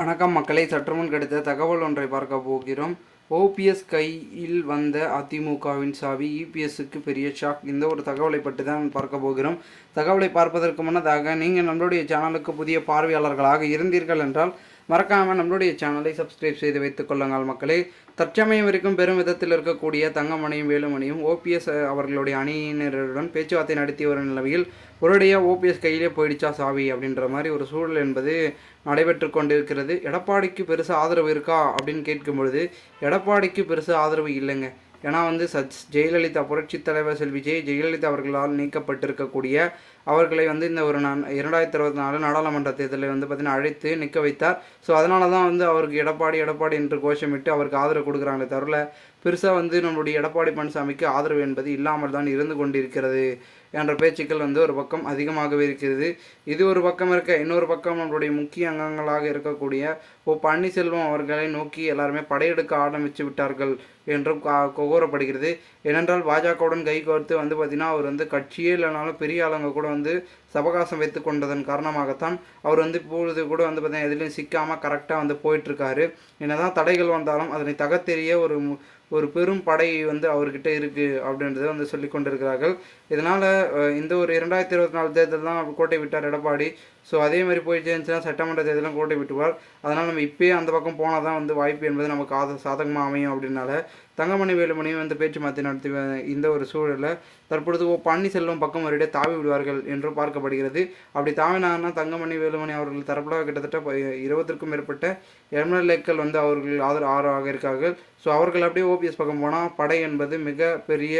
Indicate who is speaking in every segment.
Speaker 1: வணக்கம் மக்களை சற்றுமுன் கிடைத்த தகவல் ஒன்றை பார்க்க போகிறோம். ஓபிஎஸ் கையில் வந்த அதிமுகவின் சாவி இபிஎஸ்க்கு பெரிய ஷாக். இந்த ஒரு தகவலை பற்றி தான் பார்க்க போகிறோம். தகவலை பார்ப்பதற்கு முன்னதாக நீங்கள் நம்மளுடைய சேனலுக்கு புதிய பார்வையாளர்களாக இருந்தீர்கள் என்றால் மறக்காமல் நம்மளுடைய சேனலை சப்ஸ்கிரைப் செய்து வைத்துக் கொள்ளுங்கள் மக்களே. தற்சமயம் வரைக்கும் பெரும் விதத்தில் இருக்கக்கூடிய தங்கமணியும் வேலுமணியும் ஓபிஎஸ் அவர்களுடைய அணியினருடன் பேச்சுவார்த்தை நடத்தி வரும் நிலவையில் ஒருடைய ஓபிஎஸ் கையிலே போயிடுச்சா சாவி அப்படின்ற மாதிரி ஒரு சூழல் என்பது நடைபெற்று கொண்டிருக்கிறது. எடப்பாடிக்கு பெருசாக ஆதரவு இருக்கா அப்படின்னு கேட்கும் பொழுது எடப்பாடிக்கு பெருசு ஆதரவு இல்லைங்க. ஏன்னா வந்து சச் ஜெயலலிதா புரட்சித் தலைவர் செல்வி ஜெய ஜெயலலிதா அவர்களால் நீக்கப்பட்டிருக்கக்கூடிய அவர்களை வந்து இந்த ஒரு நான் இரண்டாயிரத்தி இருபத்தி நாலு நாடாளுமன்ற தேர்தலில் வந்து பார்த்தீங்கன்னா அழைத்து நிற்க வைத்தார். ஸோ அதனால தான் வந்து அவருக்கு எடப்பாடி எடப்பாடி என்று கோஷமிட்டு அவருக்கு ஆதரவு கொடுக்குறாங்களே தவிர பெருசாக வந்து நம்மளுடைய எடப்பாடி பழனிசாமிக்கு ஆதரவு என்பது இல்லாமல் தான் இருந்து கொண்டிருக்கிறது. என்ற பேச்சுக்கள் வந்து ஒரு பக்கம் அதிகமாகவே இருக்கிறது. இது ஒரு பக்கம் இருக்க இன்னொரு பக்கம் நம்மளுடைய முக்கிய அங்கங்களாக இருக்கக்கூடிய ஓ பன்னீர்செல்வம் அவர்களை நோக்கி எல்லாருமே படையெடுக்க ஆரம்பித்து விட்டார்கள் என்றும் கூறப்படுகிறது ஏனென்றால் பாஜகவுடன் கை கோர்த்து வந்து பார்த்திங்கன்னா அவர் வந்து கட்சியே இல்லைனாலும் பெரிய ஆளுங்க கூட வந்து சவகாசம் வைத்து கொண்டதன் காரணமாகத்தான் அவர் வந்து இப்பொழுது கூட வந்து பார்த்தீங்கன்னா எதுலேயும் சிக்காமல் கரெக்டாக வந்து போயிட்டுருக்காரு. என்னதான் தடைகள் வந்தாலும் அதனை தகத்தெறிய ஒரு ஒரு பெரும் படை வந்து அவர்கிட்ட இருக்குது அப்படின்றத வந்து சொல்லி கொண்டிருக்கிறார்கள். இதனால் இந்த ஒரு இரண்டாயிரத்தி இருபத்தி நாலு தேர்தல் தான் கோட்டை விட்டார் எடப்பாடி. ஸோ அதே மாதிரி போயிட்டு இருந்துச்சுன்னா சட்டமன்ற தேர்தலும் கோட்டை விட்டுவார். அதனால் நம்ம இப்போயே அந்த பக்கம் போனால் தான் வந்து வாய்ப்பு என்பது நமக்கு ஆத சாதகமாக அமையும் அப்படின்னால தங்கமணி வேலுமணியும் வந்து பேச்சு மாற்றி நடத்தி இந்த ஒரு சூழலில் தற்பொழுது ஓ பன்னீர்செல்வம் பக்கம் வருடே தாவி விடுவார்கள் என்று பார்க்கப்படுகிறது. அப்படி தாவினாங்கன்னா தங்கமணி வேலுமணி அவர்கள் தரப்பில் கிட்டத்தட்ட இருபத்திற்கும் மேற்பட்ட எம்எல்ஏக்கள் வந்து அவர்கள் ஆதரவு ஆதரவாக இருக்கார்கள். ஸோ அவர்கள் அப்படியே ஓபிஎஸ் பக்கம் போனால் படை என்பது மிக பெரிய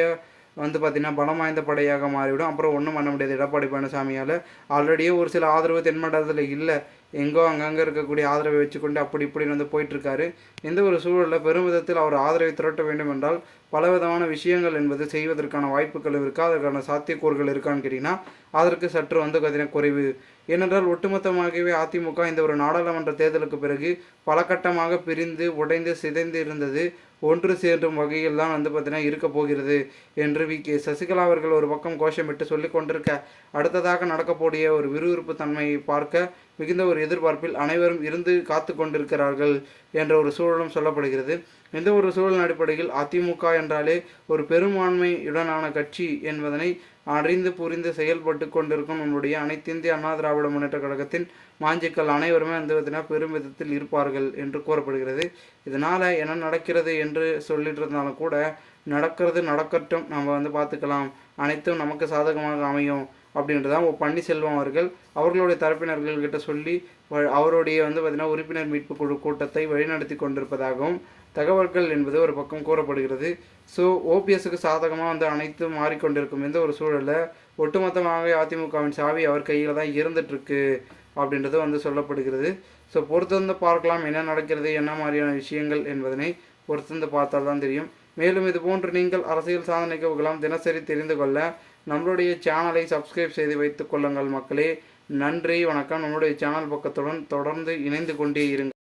Speaker 1: வந்து பார்த்திங்கன்னா பலம் வாய்ந்த படையாக மாறிவிடும். அப்புறம் ஒன்றும் பண்ண முடியாது. எடப்பாடி பழனிசாமியால். ஆல்ரெடியே ஒரு சில ஆதரவு தென்மண்டலத்தில் இல்லை. எங்கோ அங்கங்கே இருக்கக்கூடிய ஆதரவை வச்சுக்கொண்டு அப்படி இப்படின்னு வந்து போயிட்டுருக்காரு. எந்த ஒரு சூழலில் பெரும் விதத்தில் அவர் ஆதரவை திரட்ட வேண்டும் என்றால் பலவிதமான விஷயங்கள் என்பது செய்வதற்கான வாய்ப்புகள் இருக்கா? அதற்கான சாத்தியக்கூறுகள் இருக்கான்னு கேட்டிங்கன்னா அதற்கு சற்று வந்து பார்த்தீங்கன்னா குறைவு. ஏனென்றால் ஒட்டுமொத்தமாகவே அதிமுக இந்த ஒரு நாடாளுமன்ற தேர்தலுக்கு பிறகு பல கட்டமாக பிரிந்து உடைந்து சிதைந்து இருந்தது. ஒன்று சேரும் வகையில் தான் வந்து பார்த்தீங்கன்னா இருக்க போகிறது என்று வி கே சசிகலா அவர்கள் ஒரு பக்கம் கோஷமிட்டு சொல்லி கொண்டிருக்க அடுத்ததாக நடக்கக்கூடிய ஒரு விறுவிறுப்பு தன்மையை பார்க்க மிகுந்த ஒரு எதிர்பார்ப்பில் அனைவரும் இருந்து காத்து கொண்டிருக்கிறார்கள் என்ற ஒரு சூழலும் சொல்லப்படுகிறது. எந்த ஒரு சூழலின் அடிப்படையில் அதிமுக என்றாலே ஒரு பெரும்பான்மையுடனான கட்சி என்பதனை அறிந்து புரிந்து செயல்பட்டு கொண்டிருக்கும் நம்முடைய அனைத்து இந்திய அண்ணா திராவிட முன்னேற்ற கழகத்தின் மாஞ்சிக்கள் அனைவருமே வந்து பார்த்தீங்கன்னா பெரும் விதத்தில் இருப்பார்கள் என்று கூறப்படுகிறது. இதனால் என்ன நடக்கிறது என்று சொல்லிட்டு இருந்தாலும் கூட நடக்கிறது நடக்கட்டும் நம்ம வந்து பார்த்துக்கலாம். அனைத்தும் நமக்கு சாதகமாக அமையும் அப்படின்றதான் பன்னீர்செல்வம் அவர்கள் அவர்களுடைய தரப்பினர்கள்கிட்ட சொல்லி அவருடைய வந்து பார்த்திங்கன்னா உறுப்பினர் மீட்பு குழு கூட்டத்தை வழிநடத்தி கொண்டிருப்பதாகவும் தகவல்கள் என்பது ஒரு பக்கம் கூறப்படுகிறது. ஸோ ஓபிஎஸ்க்கு சாதகமாக வந்து அனைத்து மாறிக்கொண்டிருக்கும் எந்த ஒரு சூழலில் ஒட்டுமொத்தமாக அதிமுகவின் சாவி அவர் கையில் தான் இருந்துகிட்ருக்கு அப்படின்றது வந்து சொல்லப்படுகிறது. ஸோ பொறுத்திருந்து பார்க்கலாம் என்ன நடக்கிறது என்ன மாதிரியான விஷயங்கள் என்பதனை பொறுத்திருந்து பார்த்தால் தான் தெரியும். மேலும் இது போன்று நீங்கள் அரசியல் சாதனைக்கு நிகழ்வுகளாம் தினசரி தெரிந்து கொள்ள நம்மளுடைய சேனலை சப்ஸ்கிரைப் செய்து வைத்துக் கொள்ளுங்கள் மக்களே. நன்றி வணக்கம். நம்மளுடைய சேனல் பக்கத்துடன் தொடர்ந்து இணைந்து கொண்டே இருங்கள்.